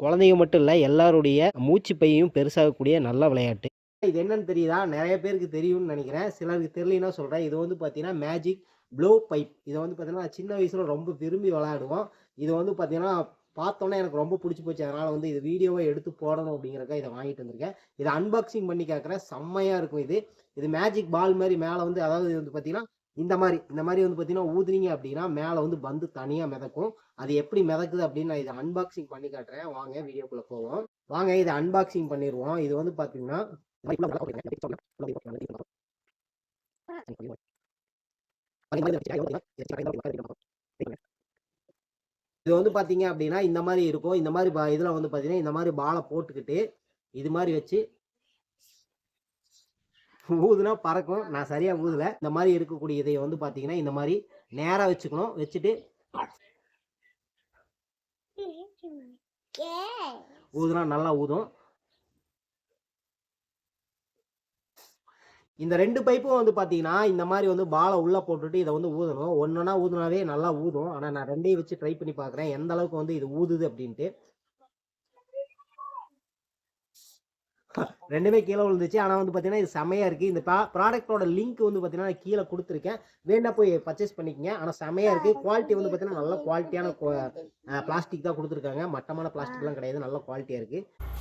குழந்தைங்க மட்டும் இல்லை எல்லாருடைய மூச்சு பையையும் பெருசாகக்கூடிய நல்ல விளையாட்டு. இது என்னன்னு தெரியுதா? நிறைய பேருக்கு தெரியும்னு நினைக்கிறேன். சிலருக்கு தெரியலன்னா சொல்கிறேன் இது வந்து பார்த்தீங்கன்னா மேஜிக் ப்ளோ பைப் இதை வந்து பார்த்தீங்கன்னா சின்ன வயசில் ரொம்ப விரும்பி விளையாடுவோம். இது வந்து பார்த்தீங்கன்னா பார்த்தோன்னே எனக்கு ரொம்ப பிடிச்சி போச்சு. அதனால் வந்து இது வீடியோவை எடுத்து போடணும் அப்படிங்கிறக்க இதை வாங்கிட்டு வந்திருக்கேன். இதை அன்பாக்சிங் பண்ணி கேட்குறேன் செம்மையாக இருக்கும் இது. இது மேஜிக் பால் மாதிரி மேலே வந்து அதாவது இது வந்து பார்த்தீங்கன்னா இந்த மாதிரி இந்த மாதிரி வந்து பார்த்தீங்கன்னா ஊதுனீங்க அப்படின்னா மேலே வந்து பந்து தனியாக மிதக்கும். அது எப்படி மிதக்குது அப்படின்னு நான் இதை அன்பாக்சிங் பண்ணி காட்டுறேன். வாங்க வீடியோக்குள்ளே போவோம். வாங்க இதை அன்பாக்சிங் பண்ணிடுவோம். இது வந்து பார்த்தீங்கன்னா இது வந்து பார்த்தீங்க அப்படின்னா இந்த மாதிரி இருக்கும். இந்த மாதிரி இதில் வந்து பார்த்தீங்கன்னா இந்த மாதிரி பாலை போட்டுக்கிட்டு இது மாதிரி வச்சு ஊதுனா பறக்கும். நான் சரியா ஊதலை. இந்த மாதிரி இருக்கக்கூடிய இதை வந்து பார்த்தீங்கன்னா இந்த மாதிரி நேரா வச்சுக்கணும். வச்சுட்டு ஊதுனா நல்லா ஊதும். இந்த ரெண்டு பைப்பும் வந்து பார்த்தீங்கன்னா இந்த மாதிரி வந்து பாலை உள்ளே போட்டுட்டு இதை வந்து ஊதணும். ஒன்றுனா ஊதுனாவே நல்லா ஊதும். ஆனால் நான் ரெண்டையும் வச்சு ட்ரை பண்ணி பார்க்குறேன் எந்த அளவுக்கு வந்து இது ஊதுது அப்படின்ட்டு. ரெண்டுமே கீழே விழுந்துச்சு. ஆனால் வந்து பார்த்தீங்கன்னா இது செமையாக இருக்குது இந்த ப்ராடக்டோட லிங்க் வந்து பார்த்தீங்கன்னா கீழே கொடுத்துருக்கேன். வேணா போய் பர்ச்சேஸ் பண்ணிக்கங்க. ஆனால் செமையாக இருக்குது குவாலிட்டி வந்து பார்த்தீங்கன்னா நல்ல குவாலிட்டியான பிளாஸ்டிக் தான் கொடுத்துருக்காங்க. மட்டமான பிளாஸ்டிக்லாம் கிடையாது. நல்ல குவாலிட்டியாக இருக்குது